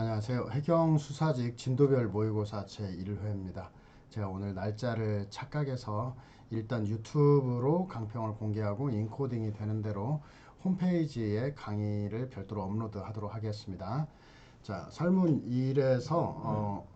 안녕하세요. 해경수사직 진도별 모의고사 제1회입니다. 제가 오늘 날짜를 착각해서 일단 유튜브로 강평을 공개하고 인코딩이 되는 대로 홈페이지에 강의를 별도로 업로드 하도록 하겠습니다. 자, 설문 1에서 어,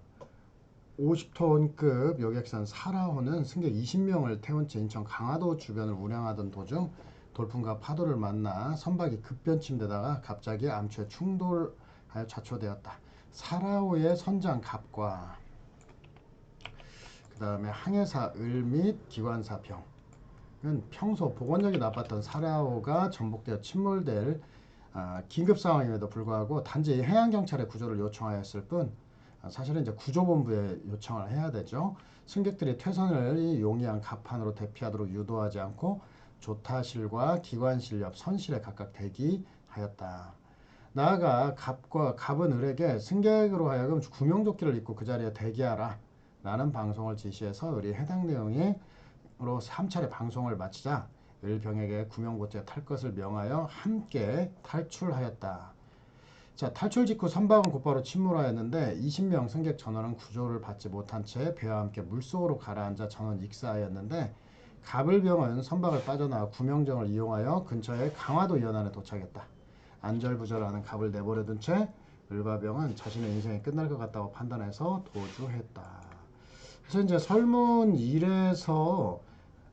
50톤급 여객선 사라호는 승객 20명을 태운 채 인천 강화도 주변을 운항하던 도중 돌풍과 파도를 만나 선박이 급변침되다가 갑자기 암초에 충돌 하여 좌초되었다. 사라오의 선장 갑과 그 다음에 항해사 을및 기관사 병은 평소 복원력이 나빴던 사라오가 전복되어 침몰될 아, 긴급 상황임에도 불구하고 단지 해양경찰의 구조를 요청하였을 뿐 아, 사실은 이제 구조본부에 요청을 해야 되죠. 승객들이 퇴선을 용이한 갑판으로 대피하도록 유도하지 않고 조타실과 기관실 옆 선실에 각각 대기하였다. 나아가 갑과 갑은 을에게 승객으로 하여금 구명조끼를 입고 그 자리에 대기하라 라는 방송을 지시해서 을이 해당 내용으로 3차례 방송을 마치자 을병에게 구명보트에 탈 것을 명하여 함께 탈출하였다. 자 탈출 직후 선박은 곧바로 침몰하였는데 20명 승객 전원은 구조를 받지 못한 채 배와 함께 물속으로 가라앉아 전원 익사하였는데 가불병은 선박을 빠져나와 구명정을 이용하여 근처의 강화도 연안에 도착했다. 안절부절하는 갑을 내버려둔 채 을과병은 자신의 인생이 끝날 것 같다고 판단해서 도주했다. 그래서 이제 설문 1에서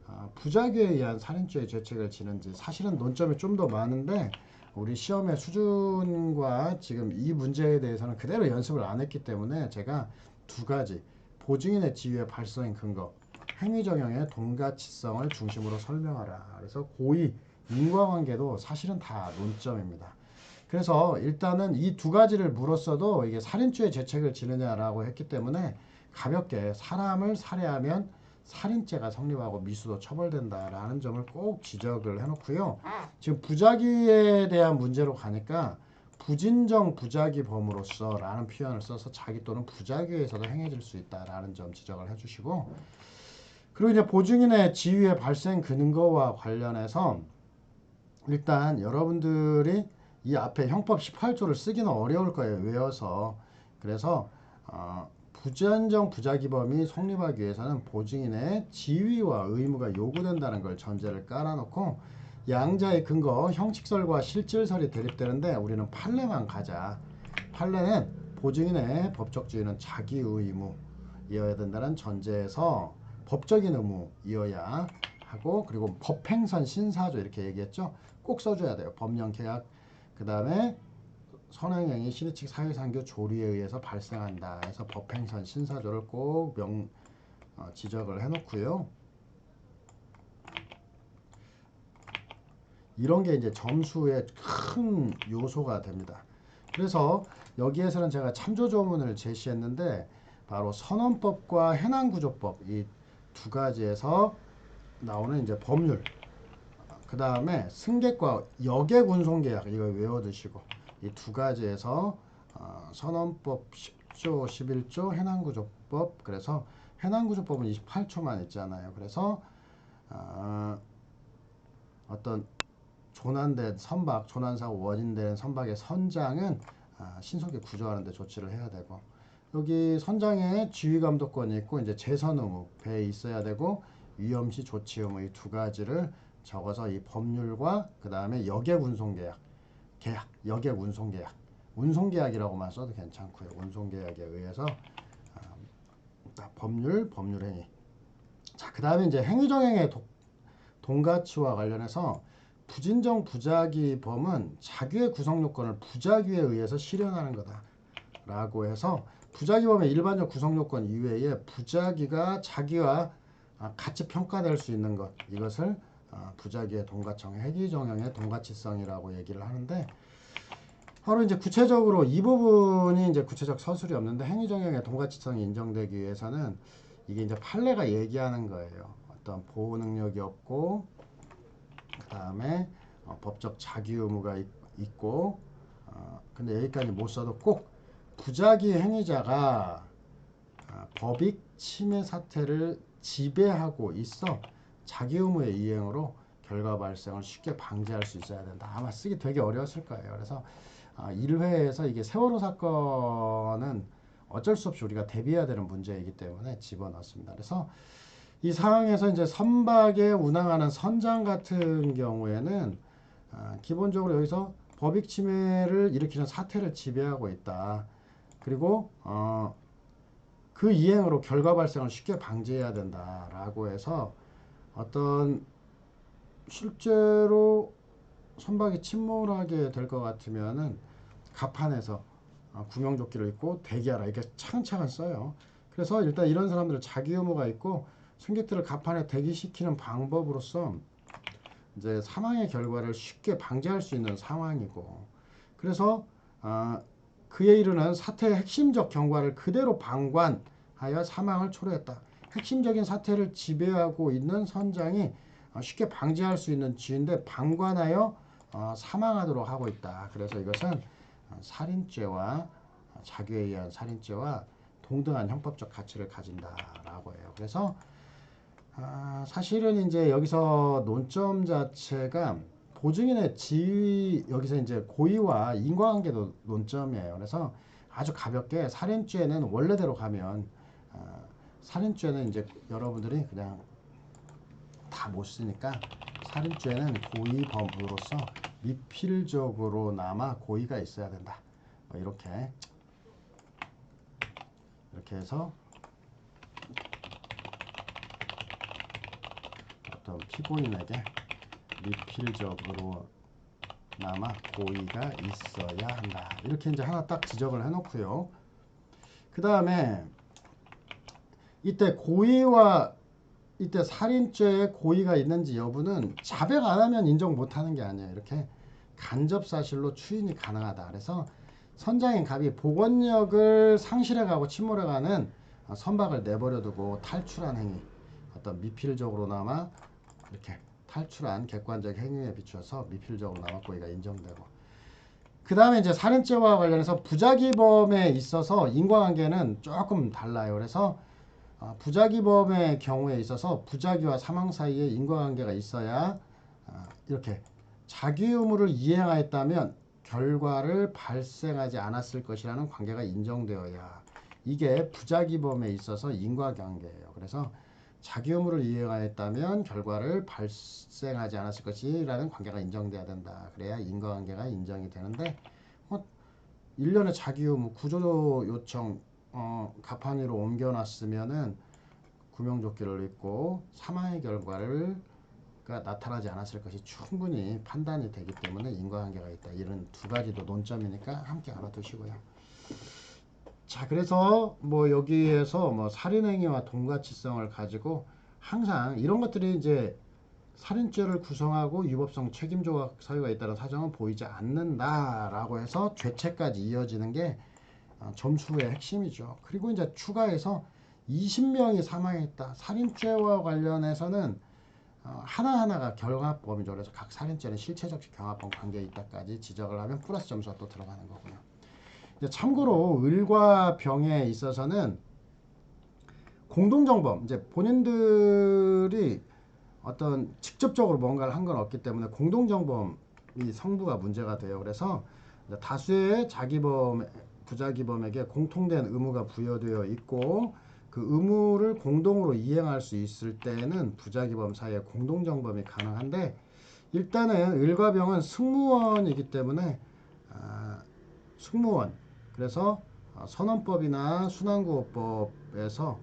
아, 부작위에 의한 살인죄의 죄책을 지는지 사실은 논점이 좀 더 많은데 우리 시험의 수준과 지금 이 문제에 대해서는 그대로 연습을 안 했기 때문에 제가 두 가지 보증인의 지위의 발생인 근거 행위정형의 동가치성을 중심으로 설명하라. 그래서 고의, 인과관계도 사실은 다 논점입니다. 그래서 일단은 이 두 가지를 물었어도 이게 살인죄의 죄책을 지느냐라고 했기 때문에 가볍게 사람을 살해하면 살인죄가 성립하고 미수도 처벌된다라는 점을 꼭 지적을 해놓고요. 지금 부작위에 대한 문제로 가니까 부진정 부작위 범으로서 라는 표현을 써서 자기 또는 부작위에서도 행해질 수 있다라는 점 지적을 해주시고 그리고 이제 보증인의 지위의 발생 근거와 관련해서 일단 여러분들이 이 앞에 형법 18조를 쓰기는 어려울 거예요. 외워서. 그래서 어, 부전정 부작위범이 성립하기 위해서는 보증인의 지위와 의무가 요구된다는 걸 전제를 깔아놓고 양자의 근거 형식설과 실질설이 대립되는데 우리는 판례만 가자. 판례는 보증인의 법적 지위는 자기 의무 이어야 된다는 전제에서 법적인 의무 이어야 하고 그리고 법행선 신사조 이렇게 얘기했죠. 꼭 써줘야 돼요. 법령 계약 그 다음에 선행행위 신의칙 사회상교 조리에 의해서 발생한다. 해서 법행선 신사조를 꼭 명 어, 지적을 해놓고요. 이런 게 이제 점수의 큰 요소가 됩니다. 그래서 여기에서는 제가 참조조문을 제시했는데 바로 선언법과 해난구조법 이 두 가지에서 나오는 이제 법률 그 다음에 승객과 여객 운송계약 이거 외워두시고 이 두 가지에서 어, 선언법 10조 11조 해난구조법 그래서 해난구조법은 28초만 있잖아요. 그래서 어, 어떤 조난된 선박 조난사고 원인된 선박의 선장은 아, 신속히 구조하는 데 조치를 해야 되고 여기 선장에 지휘감독권이 있고 이제 재선 의무 배에 있어야 되고 위험시 조치 의무 이 두 가지를 적어서 이 법률과 그 다음에 여객 운송계약 계약 여객 운송계약. 운송계약이라고만 써도 괜찮고요. 운송계약에 의해서 아, 법률 법률행위. 자그 다음에 이제 행위정행의 동가치와 관련해서 부진정 부작위범은 자기의 구성요건을 부작위에 의해서 실현하는 거다 라고 해서 부작위범의 일반적 구성요건 이외에 부작위가 자기와 아, 같이 평가될 수 있는 것 이것을 아, 부작위의 동가청, 해기정형의 동가치성이라고 얘기를 하는데 바로 이제 구체적으로 이 부분이 이제 구체적 서술이 없는데 행위정형의 동가치성이 인정되기 위해서는 이게 이제 판례가 얘기하는 거예요. 어떤 보호 능력이 없고 그 다음에 어, 법적 자기 의무가 있, 고 어, 근데 여기까지 못 써도 꼭 부작위 행위자가 어, 법익 침해 사태를 지배하고 있어 자기 의무의 이행으로 결과 발생을 쉽게 방지할 수 있어야 된다. 아마 쓰기 되게 어려웠을 거예요. 그래서 아, 1회에서 이게 세월호 사건은 어쩔 수 없이 우리가 대비해야 되는 문제이기 때문에 집어넣습니다. 그래서 이 상황에서 이제 선박에 운항하는 선장 같은 경우에는 아, 기본적으로 여기서 법익 침해를 일으키는 사태를 지배하고 있다. 그리고 어, 그 이행으로 결과 발생을 쉽게 방지해야 된다라고 해서 어떤 실제로 선박이 침몰하게 될 것 같으면은 갑판에서 어, 구명조끼를 입고 대기하라 이렇게 차근차근 써요. 그래서 일단 이런 사람들은 자기 의무가 있고 승객들을 갑판에 대기시키는 방법으로서 이제 사망의 결과를 쉽게 방지할 수 있는 상황이고 그래서 아, 그에 이르는 사태의 핵심적 경과를 그대로 방관하여 사망을 초래했다. 핵심적인 사태를 지배하고 있는 선장이 어, 쉽게 방지할 수 있는 지인데 방관하여 어, 사망하도록 하고 있다. 그래서 이것은 어, 살인죄와 자기에 의한 살인죄와 동등한 형법적 가치를 가진다라고 해요. 그래서 아, 사실은 이제 여기서 논점 자체가 보증인의 지위 여기서 이제 고의와 인과관계도 논점이에요. 그래서 아주 가볍게 살인죄는 원래대로 가면 아, 살인죄는 이제 여러분들이 그냥 다 못 쓰니까 살인죄는 고의 범으로서 미필적으로나마 고의가 있어야 된다. 뭐 이렇게 이렇게 해서 어떤 피고인에게 미필적으로 나마 고의가 있어야 한다. 이렇게 이제 하나 딱 지적을 해놓고요. 그 다음에 이때 고의와 이때 살인죄에 고의가 있는지 여부는 자백 안 하면 인정 못하는 게 아니에요. 이렇게 간접 사실로 추인이 가능하다. 그래서 선장인 갑이 복원력을 상실해가고 침몰해가는 선박을 내버려두고 탈출한 행위, 어떤 미필적으로나마 이렇게 탈출한 객관적 행위에 비추어서 미필적으로나마 고의가 인정되고 그 다음에 이제 살인죄와 관련해서 부작위범에 있어서 인과관계는 조금 달라요. 그래서 어, 부작위범의 경우에 있어서 부작위와 사망 사이에 인과관계가 있어야 어, 이렇게 자기 의무를 이행하였다면 결과를 발생하지 않았을 것이라는 관계가 인정되어야 이게 부작위범에 있어서 인과관계예요. 그래서 자기 의무를 이행하였다면 결과를 발생하지 않았을 것이라는 관계가 인정돼야 된다. 그래야 인과관계가 인정이 되는데 뭐 1년에 자기 의무 구조 요청 어, 가판위로 옮겨놨으면은 구명조끼를 입고 사망의 결과를 가 나타나지 않았을 것이 충분히 판단이 되기 때문에 인과관계가 있다. 이런 두 가지도 논점이니까 함께 알아두시고요. 자, 그래서 뭐 여기에서 뭐 살인행위와 동가치성을 가지고 항상 이런 것들이 이제 살인죄를 구성하고 유법성 책임 조각 사유가 있다는 사정은 보이지 않는다라고 해서 죄책까지 이어지는 게 어, 점수의 핵심이죠. 그리고 이제 추가해서 20명이 사망했다. 살인죄와 관련해서는 어, 하나하나가 경합범이죠. 그래서 각 살인죄는 실체적 경합범 관계에 있다까지 지적을 하면 플러스 점수가 또 들어가는 거고요. 이제 참고로 을과 병에 있어서는 공동정범, 이제 본인들이 어떤 직접적으로 뭔가를 한 건 없기 때문에 공동정범이 성부가 문제가 돼요. 그래서 다수의 자기범, 부자기범에게 공통된 의무가 부여되어 있고 그 의무를 공동으로 이행할 수 있을 때는 부자기범 사이에 공동정범이 가능한데 일단은 을과병은 승무원이기 때문에 아, 승무원. 그래서 선언법이나 순환구호법에서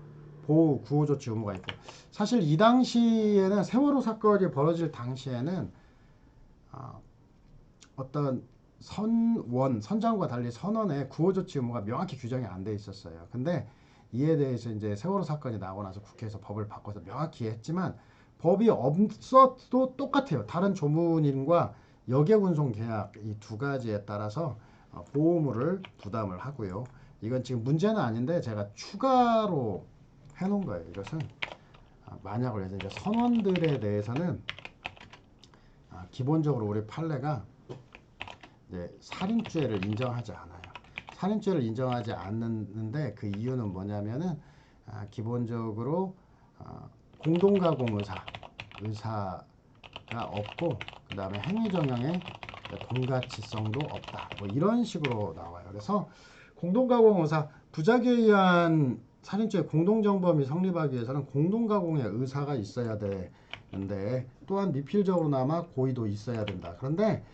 보호 구호조치 의무가 있고. 사실 이 당시에는 세월호 사건이 벌어질 당시에는 아, 어떤 선원, 선장과 달리 선원의 구호조치 의무가 명확히 규정이 안 돼 있었어요. 근데 이에 대해서 이제 세월호 사건이 나고 나서 국회에서 법을 바꿔서 명확히 했지만 법이 없어도 똑같아요. 다른 조문인과 역외운송 계약 이 두 가지에 따라서 어, 보호물을 부담을 하고요. 이건 지금 문제는 아닌데 제가 추가로 해놓은 거예요. 이것은 아, 만약을 해서 이제 선원들에 대해서는 아, 기본적으로 우리 판례가 이제 살인죄를 인정하지 않아요. 살인죄를 인정하지 않는데 그 이유는 뭐냐면은 아, 기본적으로 어, 공동가공 의사 의사가 없고 그 다음에 행위정형의 동가치성도 없다. 뭐 이런 식으로 나와요. 그래서 공동가공 의사 부작위에 의한 살인죄 공동정범이 성립하기 위해서는 공동가공의 의사가 있어야 되는데 또한 미필적으로나마 고의도 있어야 된다. 그런데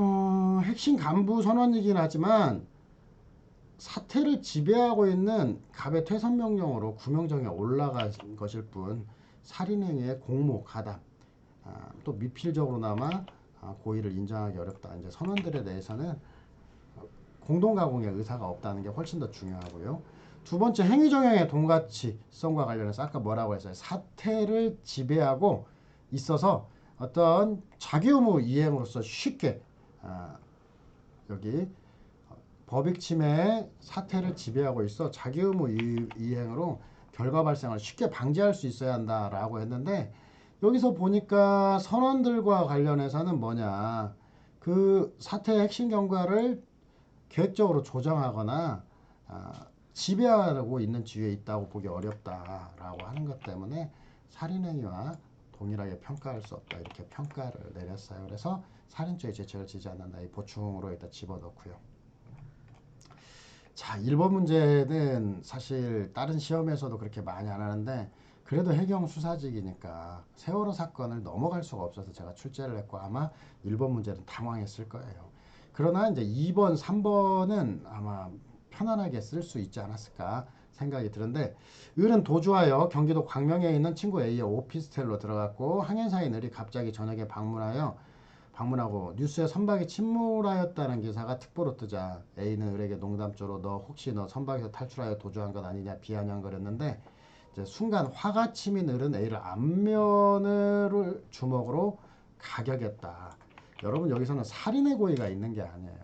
어, 핵심 간부 선언이긴 하지만 사태를 지배하고 있는 갑의 퇴선 명령으로 구명정에 올라간 것일 뿐 살인행위의 공모 가담 아, 또 미필적으로나마 아, 고의를 인정하기 어렵다. 이제 선원들에 대해서는 공동가공의 의사가 없다는 게 훨씬 더 중요하고요. 두 번째 행위정형의 동가치성과 관련해서 아까 뭐라고 했어요? 사태를 지배하고 있어서 어떤 자기 의무 이행으로서 쉽게 아, 여기 법익 침해 사태를 지배하고 있어 자기 의무 이- 이행으로 결과 발생을 쉽게 방지할 수 있어야 한다라고 했는데 여기서 보니까 선원들과 관련해서는 뭐냐. 그 사태의 핵심 경과를 계획적으로 조정하거나 아, 지배하고 있는 지위에 있다고 보기 어렵다라고 하는 것 때문에 살인행위와 동일하게 평가할 수 없다 이렇게 평가를 내렸어요. 그래서 살인죄의 죄책을 지지 않는다 이 보충으로 일단 집어넣고요. 자, 1번 문제는 사실 다른 시험에서도 그렇게 많이 안 하는데 그래도 해경 수사직이니까 세월호 사건을 넘어갈 수가 없어서 제가 출제를 했고 아마 1번 문제는 당황했을 거예요. 그러나 이제 2번, 3번은 아마 편안하게 쓸 수 있지 않았을까 생각이 드는데 을은 도주하여 경기도 광명에 있는 친구 A의 오피스텔로 들어갔고 항해사인 을이 갑자기 저녁에 방문하여 방문하고 뉴스에 선박이 침몰하였다는 기사가 특보로 뜨자 A는 을에게 농담조로 너 혹시 너 선박에서 탈출하여 도주한 것 아니냐 비아냥거렸는데 이제 순간 화가 치민 을은 A를 안면을 주먹으로 가격했다. 여러분 여기서는 살인의 고의가 있는 게 아니에요.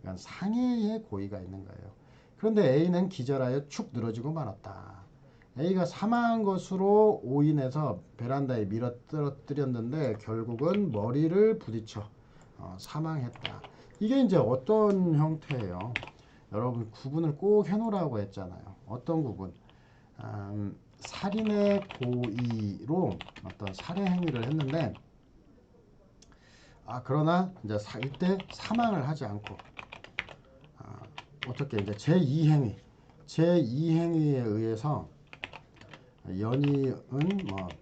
그러니까 상해의 고의가 있는 거예요. 그런데 A는 기절하여 축 늘어지고 말았다. A가 사망한 것으로 오인해서 베란다에 밀어 떨어뜨렸는데 결국은 머리를 부딪혀 어, 사망했다. 이게 이제 어떤 형태예요? 여러분 구분을 꼭 해놓으라고 했잖아요. 어떤 구분? 음, 살인의 고의로 어떤 살해 행위를 했는데 아 그러나 이제 사, 이때 사망을 하지 않고 아, 어떻게 이제 제 2행위 제 2행위에 의해서 연이은 뭐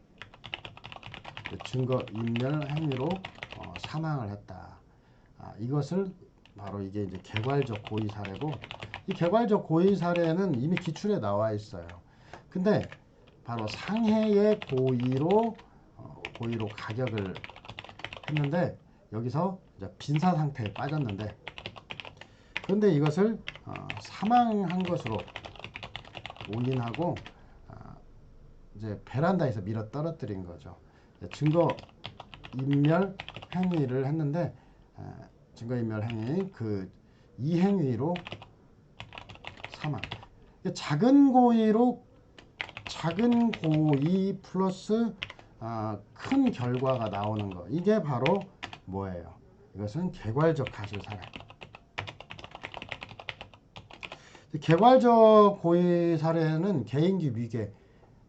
증거 인멸 행위로 어, 사망을 했다. 아, 이것을 바로 이게 이제 개괄적 고의 사례고 이 개괄적 고의 사례는 이미 기출에 나와 있어요. 근데 바로 상해의 고의로 어, 고의로 가격을 했는데 여기서 빈사 상태에 빠졌는데 그런데 이것을 어, 사망한 것으로 오인하고 어, 이제 베란다에서 밀어 떨어뜨린 거죠. 증거 인멸 행위를 했는데 어, 증거 인멸 행위 그 이 행위로 사망. 작은 고의로 작은 고의 플러스 아, 큰 결과가 나오는 거 이게 바로 뭐예요? 이것은 개괄적 가실 사례. 개괄적 고의 사례는 개인기 위계.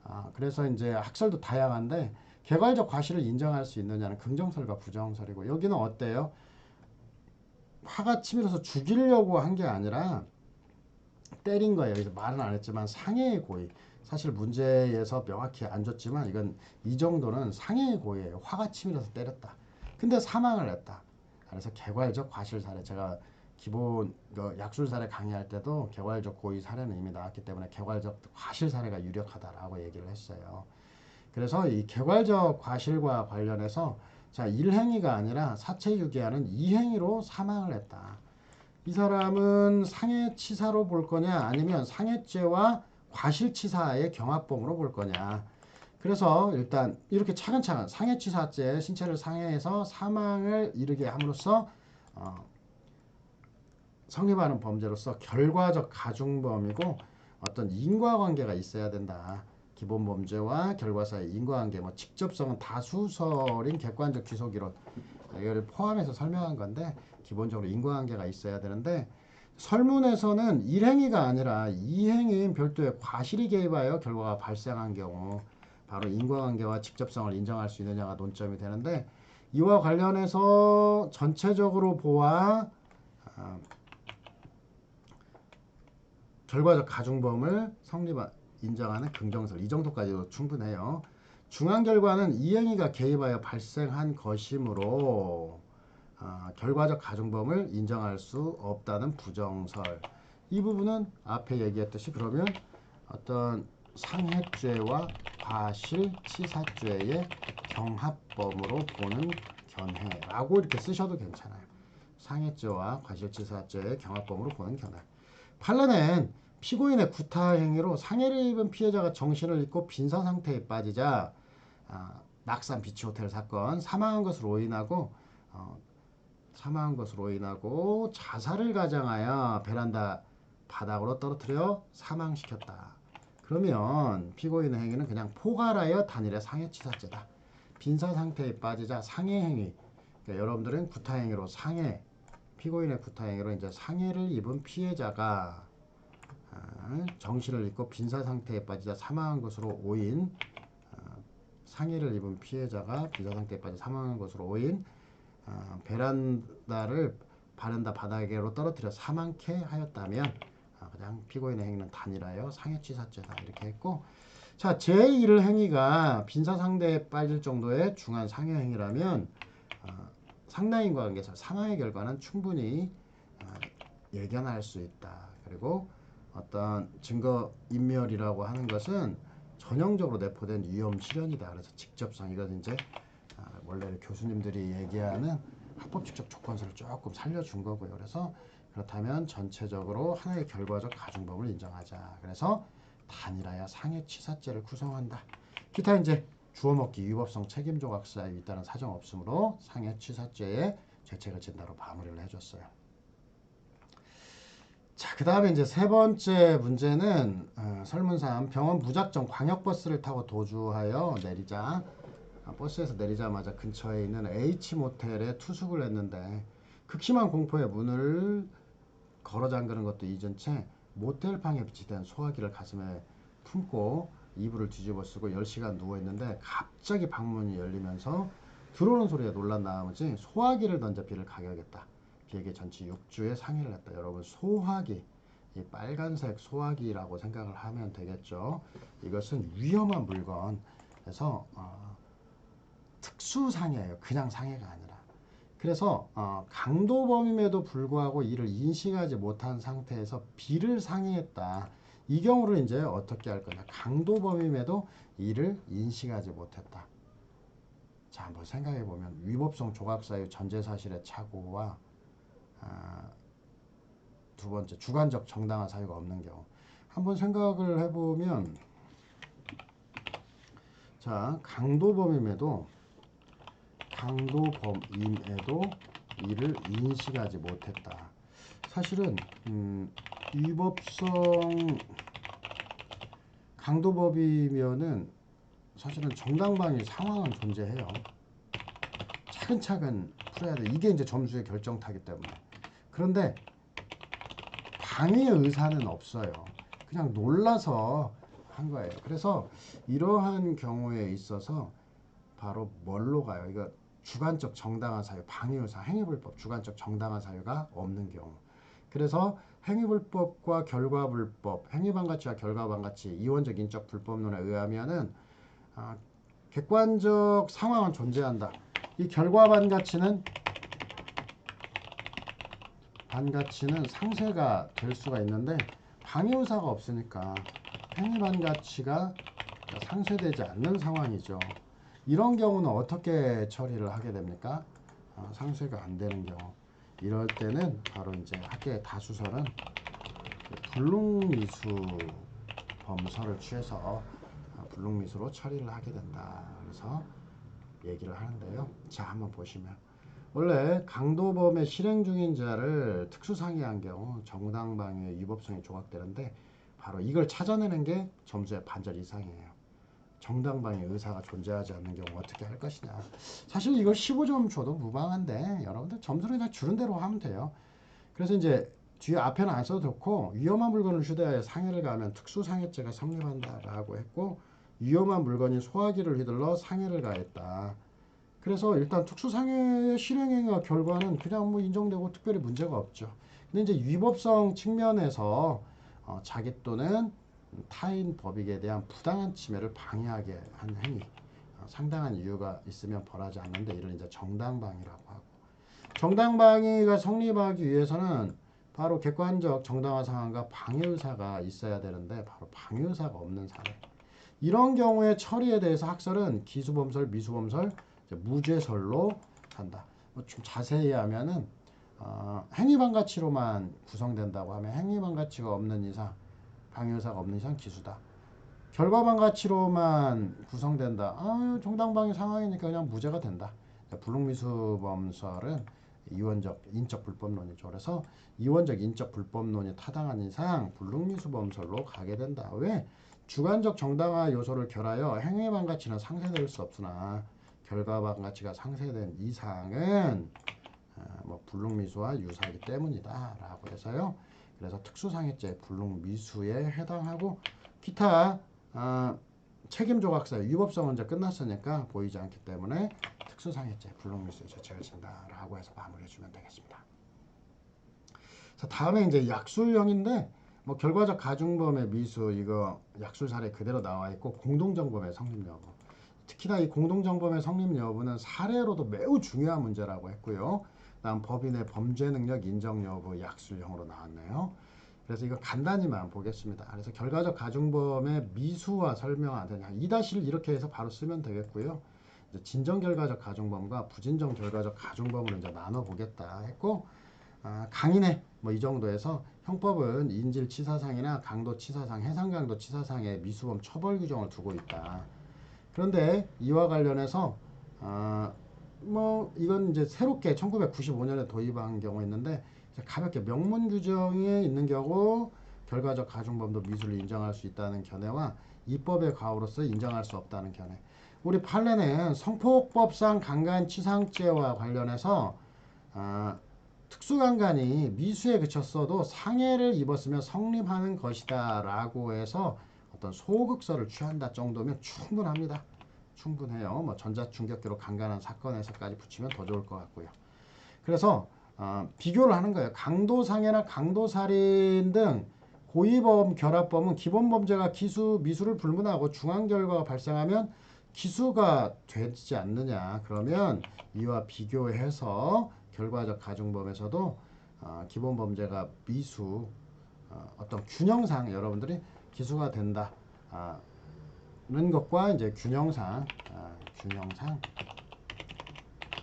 아, 그래서 이제 학설도 다양한데 개괄적 과실을 인정할 수 있느냐는 긍정설과 부정설이고 여기는 어때요? 화가 치밀어서 죽이려고 한 게 아니라 때린 거예요. 여기서 말은 안 했지만 상해의 고의. 사실 문제에서 명확히 안 줬지만 이건 이 정도는 상해의 고의예요. 화가 치밀어서 때렸다. 근데 사망을 했다. 그래서 개괄적 과실 사례 제가 기본 그 약술 사례 강의할 때도 개괄적 고의 사례는 이미 나왔기 때문에 개괄적 과실 사례가 유력하다라고 얘기를 했어요. 그래서 이 개괄적 과실과 관련해서 자 일행위가 아니라 사체유기하는 이행위로 사망을 했다. 이 사람은 상해치사로 볼 거냐 아니면 상해죄와 과실치사의 경합범으로 볼 거냐. 그래서 일단 이렇게 차근차근 상해치사죄 신체를 상해해서 사망을 이르게 함으로써 어, 성립하는 범죄로서 결과적 가중범이고 어떤 인과관계가 있어야 된다. 기본 범죄와 결과 사이 인과관계, 뭐 직접성은 다수설인 객관적 기소기록 이거를 포함해서 설명한 건데 기본적으로 인과관계가 있어야 되는데 설문에서는 일행위가 아니라 이행위인 별도의 과실이 개입하여 결과가 발생한 경우 바로 인과관계와 직접성을 인정할 수 있느냐가 논점이 되는데 이와 관련해서 전체적으로 보아 아, 결과적 가중범을 성립 인정하는 긍정설 이 정도까지도 충분해요. 중한 결과는 이행위가 개입하여 발생한 것이므로 아, 결과적 가중범을 인정할 수 없다는 부정설. 이 부분은 앞에 얘기했듯이 그러면 어떤 상해죄와 과실치사죄의 경합범으로 보는 견해라고 이렇게 쓰셔도 괜찮아요. 상해죄와 과실치사죄의 경합범으로 보는 견해. 판례는 피고인의 구타 행위로 상해를 입은 피해자가 정신을 잃고 빈사 상태에 빠지자 아, 낙산 비치 호텔 사건 사망한 것으로 인하고 어, 사망한 것으로 인하고 자살을 가장하여 베란다 바닥으로 떨어뜨려 사망시켰다. 그러면 피고인의 행위는 그냥 포괄하여 단일의 상해치사죄다. 빈사 상태에 빠지자 상해 행위. 그러니까 여러분들은 구타 행위로 상해, 피고인의 구타행위로 이제 상해를 입은 피해자가 아, 정신을 잃고 빈사 상태에 빠지자 사망한 것으로 오인 아, 상해를 입은 피해자가 빈사 상태에 빠져 사망한 것으로 오인 아, 베란다를 바른다 바닥으로 떨어뜨려 사망케 하였다면 그냥 피고인의 행위는 단일하여 상해치사죄다. 이렇게 했고 자 제1 행위가 빈사 상대에 빠질 정도의 중한 상해 행위라면 어, 상당인과 관계에서 사망의 결과는 충분히 어, 예견할 수 있다. 그리고 어떤 증거 인멸이라고 하는 것은 전형적으로 내포된 위험 실현이다. 그래서 직접성 이건 이제 어, 원래 교수님들이 얘기하는 합법 직접 조건서를 조금 살려준 거고요. 그래서 그렇다면 전체적으로 하나의 결과적 가중법을 인정하자. 그래서 단일하여 상해 치사죄를 구성한다. 기타 이제 주워먹기 위법성 책임 조 각사에 있다는 사정 없으므로 상해 치사죄에 죄책을 진다로 마무리를 해줬어요. 자, 그 다음에 이제 세 번째 문제는 어, 설문상 병원 무작정 광역버스를 타고 도주하여 내리자 아, 버스에서 내리자마자 근처에 있는 H 모텔에 투숙을 했는데 극심한 공포에 문을 걸어 잠그는 것도 이전 채 모텔 방에 비치된 소화기를 가슴에 품고 이불을 뒤집어 쓰고 10시간 누워있는데 갑자기 방문이 열리면서 들어오는 소리에 놀란 나머지 소화기를 던져 비를 가격했다. 비에게 전치 6주의 상의를 했다. 여러분 소화기 이 빨간색 소화기라고 생각을 하면 되겠죠. 이것은 위험한 물건 그래서 어, 특수 상해예요. 그냥 상해가 아니라. 그래서 어, 강도범임에도 불구하고 이를 인식하지 못한 상태에서 비를 상해했다. 이 경우를 이제 어떻게 할 거냐. 강도범임에도 이를 인식하지 못했다. 자, 한번 생각해 보면 위법성 조각사유 전제 사실의 착오와 아, 두 번째 주관적 정당한 사유가 없는 경우 한번 생각을 해 보면 자 강도범임에도 강도범임에도 이를 인식하지 못했다. 사실은 음, 위법성 강도법이면은 사실은 정당방위 상황은 존재해요. 차근차근 풀어야 돼. 이게 이제 점수의 결정타기 때문에. 그런데 방위의 의사는 없어요. 그냥 놀라서 한 거예요. 그래서 이러한 경우에 있어서 바로 뭘로 가요? 이거 주관적 정당한 사유, 방위 의사, 행위불법, 주관적 정당한 사유가 없는 경우. 그래서 행위불법과 결과불법, 행위반가치와 결과반가치, 이원적 인적 불법론에 의하면은 아, 객관적 상황은 존재한다. 이 결과반가치는 반가치는 상쇄가 될 수가 있는데 방위의사가 없으니까 행위반가치가 상쇄되지 않는 상황이죠. 이런 경우는 어떻게 처리를 하게 됩니까? 어, 상쇄가 안 되는 경우. 이럴 때는 바로 이제 학계의 다수설은 불능미수 범설을 취해서 어, 불능미수로 처리를 하게 된다. 그래서 얘기를 하는데요. 자, 한번 보시면 원래 강도범의 실행 중인 자를 특수상해한 경우 정당방위의 위법성이 조각되는데 바로 이걸 찾아내는 게 점수의 반절 이상이에요. 정당방위 의사가 존재하지 않는 경우 어떻게 할 것이냐. 사실 이걸 15점 줘도 무방한데 여러분들 점수를 그냥 주는 대로 하면 돼요. 그래서 이제 뒤에 앞에는 안 써도 좋고 위험한 물건을 휴대하여 상해를 가하면 특수상해죄가 성립한다라고 했고 위험한 물건인 소화기를 휘둘러 상해를 가했다. 그래서 일단 특수상해의 실행행위와 결과는 그냥 뭐 인정되고 특별히 문제가 없죠. 근데 이제 위법성 측면에서 어, 자기 또는 타인 법익에 대한 부당한 침해를 방해하게 한 행위 어, 상당한 이유가 있으면 벌하지 않는데 이를 이제 정당방위라고 하고. 정당방위가 성립하기 위해서는 바로 객관적 정당화 상황과 방해 의사가 있어야 되는데 바로 방해 의사가 없는 사례. 이런 경우에 처리에 대해서 학설은 기수범설, 미수범설, 무죄설로 한다. 뭐좀 자세히 하면은 어, 행위반 가치로만 구성된다고 하면 행위반 가치가 없는 이상 방해 의사가 없는 이상 기수다. 결과반 가치로만 구성된다. 아, 정당방위 상황이니까 그냥 무죄가 된다. 불능미수범설은 이원적 인적 불법론이죠. 그래서 이원적 인적 불법론이 타당한 이상 불능미수범설로 가게 된다. 왜? 주관적 정당화 요소를 결하여 행위반 가치는 상쇄될 수 없으나 결과반 가치가 상쇄된 이상은 어, 뭐 불능미수와 유사하기 때문이다 라고 해서요. 그래서 특수상해죄 불능미수에 해당하고 기타 어, 책임조각사 위법성은 이제 끝났으니까 보이지 않기 때문에 특수상해죄 불능미수에 제쳐진다라고 해서 마무리해주면 되겠습니다. 자 다음에 이제 약술형인데 뭐 결과적 가중범의 미수 이거 약술 사례 그대로 나와 있고 공동정범의 성립 여부 특히나 이 공동정범의 성립 여부는 사례로도 매우 중요한 문제라고 했고요. 다음 법인의 범죄 능력 인정 여부 약술형으로 나왔네요. 그래서 이거 간단히만 보겠습니다. 그래서 결과적 가중범의 미수와 설명하는 2-1 이렇게 해서 바로 쓰면 되겠고요. 이제 진정 결과적 가중범과 부진정 결과적 가중범을 이제 나눠 보겠다 했고 아, 강인해 뭐 이 정도에서 형법은 인질 치사상이나 강도 치사상, 해상 강도 치사상의 미수범 처벌 규정을 두고 있다. 그런데 이와 관련해서 아, 뭐 이건 이제 새롭게 1995년에 도입한 경우 있는데 이제 가볍게 명문 규정에 있는 경우 결과적 가중범도 미수를 인정할 수 있다는 견해와 입법의 가오로서 인정할 수 없다는 견해. 우리 판례는 성폭법상 강간치상죄와 관련해서 아, 특수강간이 미수에 그쳤어도 상해를 입었으면 성립하는 것이다 라고 해서 어떤 소극설을 취한다 정도면 충분합니다. 충분해요. 뭐 전자충격기로 강간한 사건에서까지 붙이면 더 좋을 것 같고요. 그래서 어, 비교를 하는 거예요. 강도상해나 강도살인 등 고의범 결합범은 기본 범죄가 기수 미수를 불문하고 중한 결과가 발생하면 기수가 되지 않느냐. 그러면 이와 비교해서 결과적 가중범에서도 어, 기본 범죄가 미수 어, 어떤 균형상 여러분들이 기수가 된다. 아, 는 것과 이제 균형상 아, 균형상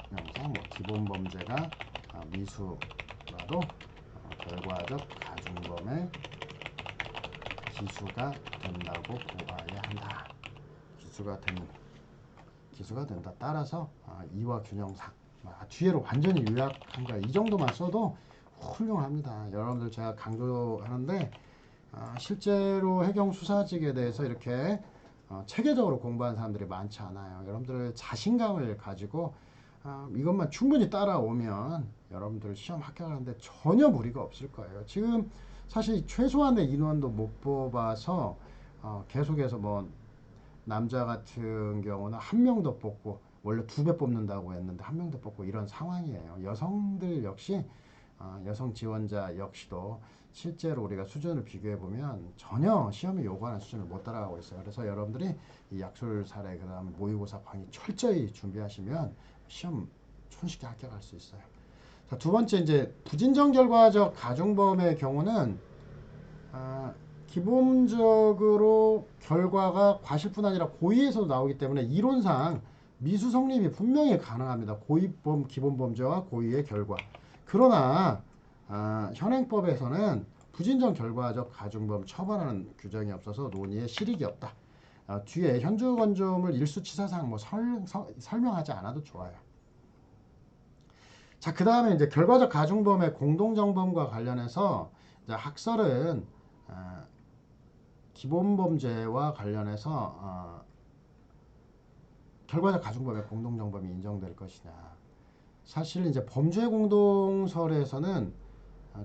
균형상 뭐 기본 범죄가 아, 미수라도 어, 결과적 가중범의 기수가 된다고 보아야 한다. 기수가 된 기수가 된다. 따라서 아, 이와 균형상 아, 뒤에로 완전히 요약한 거야. 이 정도만 써도 훌륭합니다. 여러분들 제가 강조하는데 아, 실제로 해경 수사직에 대해서 이렇게 어, 체계적으로 공부한 사람들이 많지 않아요. 여러분들 자신감을 가지고 아, 이것만 충분히 따라오면 여러분들 시험 합격하는데 전혀 무리가 없을 거예요. 지금 사실 최소한의 인원도 못 뽑아서 어, 계속해서 뭐 남자 같은 경우는 한명더 뽑고 원래 두 배 뽑는다고 했는데 한명더 뽑고 이런 상황이에요. 여성들 역시 어, 여성 지원자 역시도 실제로 우리가 수준을 비교해 보면 전혀 시험에 요구하는 수준을 못 따라가고 있어요. 그래서 여러분들이 이 약술 사례 그다음에 모의고사 강의 철저히 준비하시면 시험 손쉽게 합격할 수 있어요. 자, 두 번째 이제 부진정 결과적 가중범의 경우는 아, 기본적으로 결과가 과실뿐 아니라 고의에서도 나오기 때문에 이론상 미수 성립이 분명히 가능합니다. 고의범 기본범죄와 고의의 결과. 그러나 아, 현행법에서는 부진정 결과적 가중범 처벌하는 규정이 없어서 논의에 실익이 없다. 아, 뒤에 현주건조물 일수치사상 뭐 설, 서, 설명하지 않아도 좋아요. 자, 그 다음에 이제 결과적 가중범의 공동정범과 관련해서 학설은 아, 기본범죄와 관련해서 어, 결과적 가중범의 공동정범이 인정될 것이냐. 사실 이제 범죄 공동설에서는 아,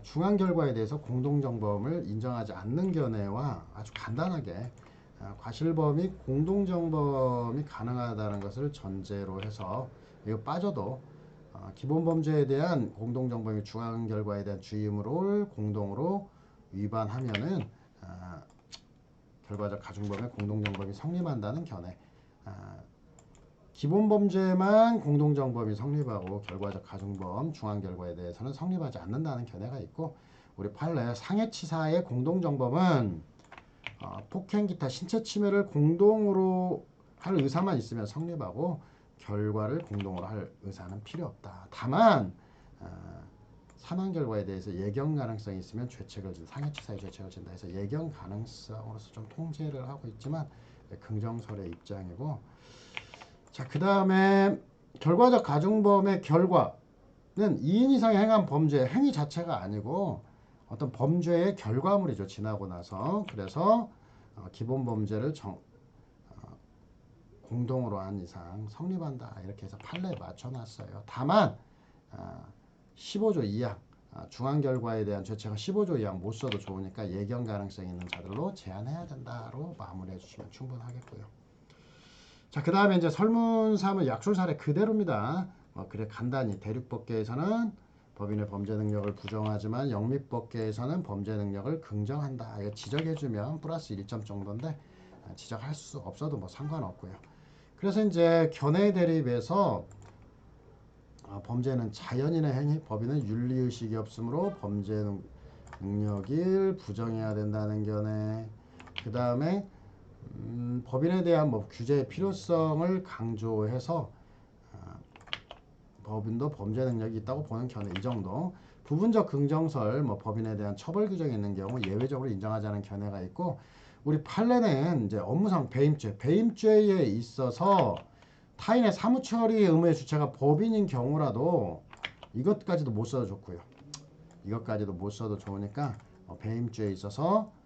중한 결과에 대해서 공동정범을 인정하지 않는 견해와 아주 간단하게 아, 과실범이 공동정범이 가능하다는 것을 전제로 해서 이거 빠져도 어, 기본 범죄에 대한 공동 정범의 중앙 결과에 대한 주의무를 공동으로 위반하면은 아, 결과적 가중범의 공동 정범이 성립한다는 견해. 아, 기본 범죄만 공동 정범이 성립하고 결과적 가중범 중앙 결과에 대해서는 성립하지 않는다는 견해가 있고 우리 판례 상해치사의 공동 정범은 어, 폭행 기타 신체 침해를 공동으로 할 의사만 있으면 성립하고 결과를 공동으로 할 의사는 필요 없다. 다만 어, 사망 결과에 대해서 예견 가능성이 있으면 죄책을 진 상해치사의 죄책을 진다 해서 예견 가능성으로서 좀 통제를 하고 있지만 네, 긍정설의 입장이고 자 그 다음에 결과적 가중범의 결과는 2인 이상이 행한 범죄 행위 자체가 아니고 어떤 범죄의 결과물이죠 지나고 나서 그래서 어, 기본 범죄를 정, 어, 공동으로 한 이상 성립한다 이렇게 해서 판례에 맞춰놨어요. 다만 어, 15조 이하 아, 중앙 결과에 대한 죄책은 15조 이하 못 써도 좋으니까 예견 가능성 있는 자들로 제한해야 된다로 마무리해 주시면 충분하겠고요. 자, 그 다음에 이제 설문삼은 약술 사례 그대로입니다. 어, 그래 간단히 대륙법계에서는 법인의 범죄 능력을 부정하지만 영미법계에서는 범죄 능력을 긍정한다. 이거 지적해주면 플러스 1점 정도인데 아, 지적할 수 없어도 뭐 상관없고요. 그래서 이제 견해 대립에서 아, 범죄는 자연인의 행위, 법인은 윤리의식이 없으므로 범죄 능- 능력을 부정해야 된다는 견해. 그 다음에 음, 법인에 대한 뭐 규제의 필요성을 강조해서 아, 법인도 범죄 능력이 있다고 보는 견해 이 정도. 부분적 긍정설, 뭐 법인에 대한 처벌 규정이 있는 경우 예외적으로 인정하자는 견해가 있고 우리 판례는 이제 업무상 배임죄, 배임죄에 있어서 타인의 사무처리 의무의 주체가 법인인 경우라도 이것까지도 못 써도 좋고요. 이것까지도 못 써도 좋으니까 어, 배임죄에 있어서 어,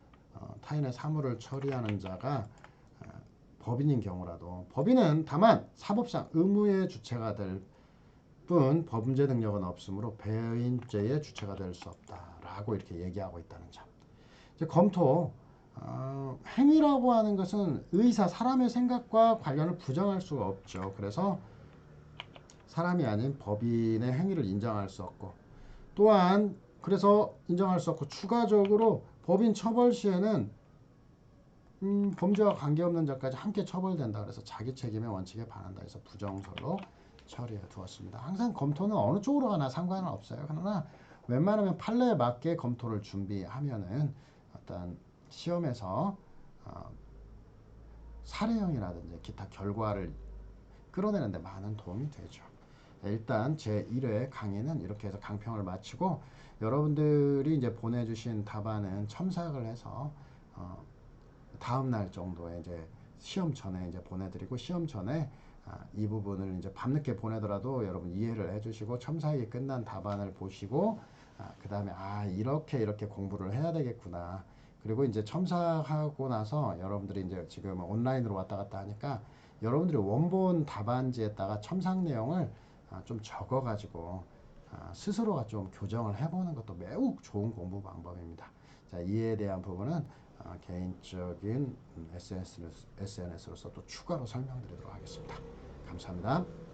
타인의 사무를 처리하는 자가 어, 법인인 경우라도 법인은 다만 사법상 의무의 주체가 될 뿐 범죄 능력은 없으므로 배임죄의 주체가 될 수 없다라고 이렇게 얘기하고 있다는 점. 이제 검토 어, 행위라고 하는 것은 의사 사람의 생각과 관련을 부정할 수가 없죠. 그래서 사람이 아닌 법인의 행위를 인정할 수 없고 또한 그래서 인정할 수 없고 추가적으로 법인 처벌 시에는 음, 범죄와 관계없는 자까지 함께 처벌된다. 그래서 자기 책임의 원칙에 반한다. 해서 부정설로 처리해 두었습니다. 항상 검토는 어느 쪽으로 가나 상관은 없어요. 그러나 웬만하면 판례에 맞게 검토를 준비하면은 어떤 시험에서 어, 사례형이라든지 기타 결과를 끌어내는데 많은 도움이 되죠. 네, 일단 제 1회 강의는 이렇게 해서 강평을 마치고 여러분들이 이제 보내주신 답안은 첨삭을 해서 어, 다음 날 정도에 이제 시험 전에 이제 보내드리고 시험 전에 아, 이 부분을 이제 밤늦게 보내더라도 여러분 이해를 해주시고 첨삭이 끝난 답안을 보시고 아, 그 다음에 아 이렇게 이렇게 공부를 해야 되겠구나. 그리고 이제 첨삭하고 나서 여러분들이 이제 지금 온라인으로 왔다 갔다 하니까 여러분들이 원본 답안지에다가 첨삭 내용을 아, 좀 적어가지고 아, 스스로가 좀 교정을 해보는 것도 매우 좋은 공부 방법입니다. 자, 이에 대한 부분은 아, 개인적인 SNS로서 또 추가로 설명드리도록 하겠습니다. 감사합니다.